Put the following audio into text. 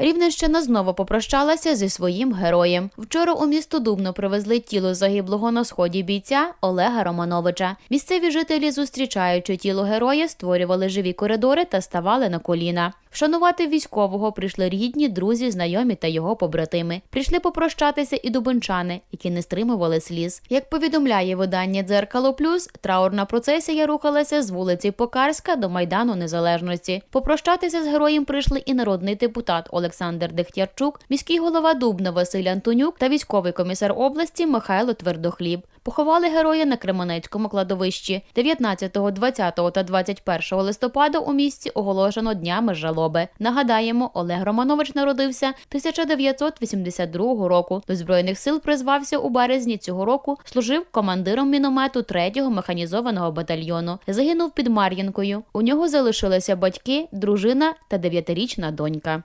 Рівненщина знову попрощалася зі своїм героєм. Вчора у місто Дубно привезли тіло загиблого на сході бійця Олега Романовича. Місцеві жителі, зустрічаючи тіло героя, створювали живі коридори та ставали на коліна. Вшанувати військового прийшли рідні, друзі, знайомі та його побратими. Прийшли попрощатися і дубончани, які не стримували сліз. Як повідомляє видання Дзеркало Плюс, траурна процесія рухалася з вулиці Покарська до Майдану Незалежності. Попрощатися з героєм прийшли і народний депутат Олександр Дехтярчук, міський голова Дубна Василь Антонюк та військовий комісар області Михайло Твердохліб. Поховали героя на Кременецькому кладовищі. 19, 20 та 21 листопада у місті оголошено днями жалоби. Нагадаємо, Олег Романович народився 1982 року. До збройних сил призвався у березні цього року. Служив командиром міномету 3-го механізованого батальйону. Загинув під Мар'їнкою. У нього залишилися батьки, дружина та дев'ятирічна донька.